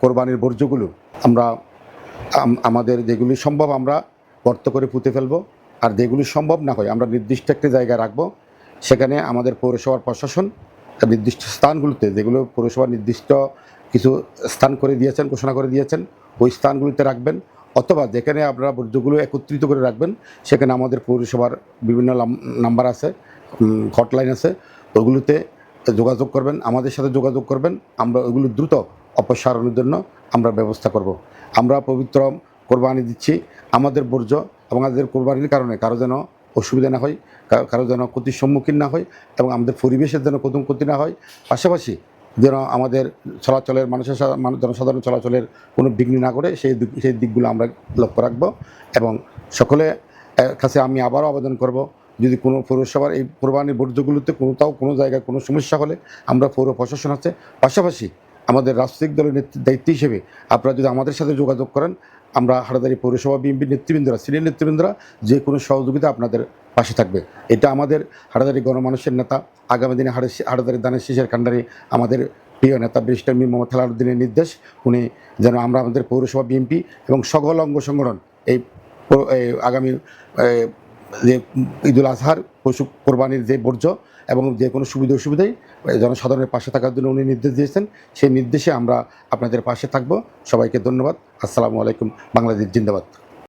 কোরবানির বর্জ্যগুলো আমরা আমাদের যেগুলি সম্ভব আমরা গর্ত করে পুঁতে ফেলব। আর যেগুলি সম্ভব না হয় আমরা নির্দিষ্ট একটি জায়গায় রাখব। সেখানে আমাদের পৌরসভার প্রশাসন নির্দিষ্ট স্থানগুলোতে যেগুলো পৌরসভা নির্দিষ্ট কিছু স্থান করে দিয়েছেন, ঘোষণা করে দিয়েছেন, ওই স্থানগুলিতে রাখবেন। অথবা যেখানে আপনারা বর্জ্যগুলো একত্রিত করে রাখবেন, সেখানে আমাদের পৌরসভার বিভিন্ন নাম্বার আছে হটলাইন আছে। ওগুলোতে যোগাযোগ করবেন, আমাদের সাথে যোগাযোগ করবেন। আমরা ওইগুলো দ্রুত অপসারণের জন্য আমরা ব্যবস্থা করব। আমরা পবিত্র কোরবানি দিচ্ছি আমাদের বর্জ্য এবং আমাদের কোরবানির কারণে কারও যেন অসুবিধা না হয় কারও যেন ক্ষতির সম্মুখীন না হয় এবং আমাদের পরিবেশের যেন কোনো ক্ষতি না হয়। পাশাপাশি যেন আমাদের চলাচলের মানুষের জনসাধারণ চলাচলের কোনো বিঘ্ন না করে সেই সেই দিকগুলো আমরা লক্ষ্য রাখব এবং সকলে কাছে আমি আবারও আবেদন করব, যদি কোনো পৌরসভার এই কোরবানির বর্জ্যগুলোতে কোনো তাও কোনো জায়গায় কোনো সমস্যা হলে আমরা পৌর প্রশাসন আছে। পাশাপাশি আমাদের রাজনৈতিক দলের দায়িত্ব হিসেবে আপনারা যদি আমাদের সাথে যোগাযোগ করেন, আমরা হাটাদারি পৌরসভা বিএনপির নেতৃবৃন্দরা, সিনিয়র নেতৃবৃন্দরা যে কোনো সহযোগিতা আপনাদের পাশে থাকবে। এটা আমাদের হাটাদারি গণমানুষের নেতা, আগামী দিনে হাড়ে হাটাদারি দানের শেষের কাণ্ডারি আমাদের প্রিয় নেতা ব্যারিস্টার মীর মোহাম্মদ খেলাউদ্দিনের নির্দেশ। উনি যেন আমরা আমাদের পৌরসভা বিএনপি এবং সকল অঙ্গ সংগঠন এই আগামী যে ঈদুল আজহার পশু কোরবানির যে বর্জ্য এবং যে কোনো সুবিধা অসুবিধাই জনসাধারণের পাশে থাকার জন্য উনি নির্দেশ দিয়েছেন। সেই নির্দেশে আমরা আপনাদের পাশে থাকব। সবাইকে ধন্যবাদ। আসসালামু আলাইকুম। বাংলাদেশ জিন্দাবাদ।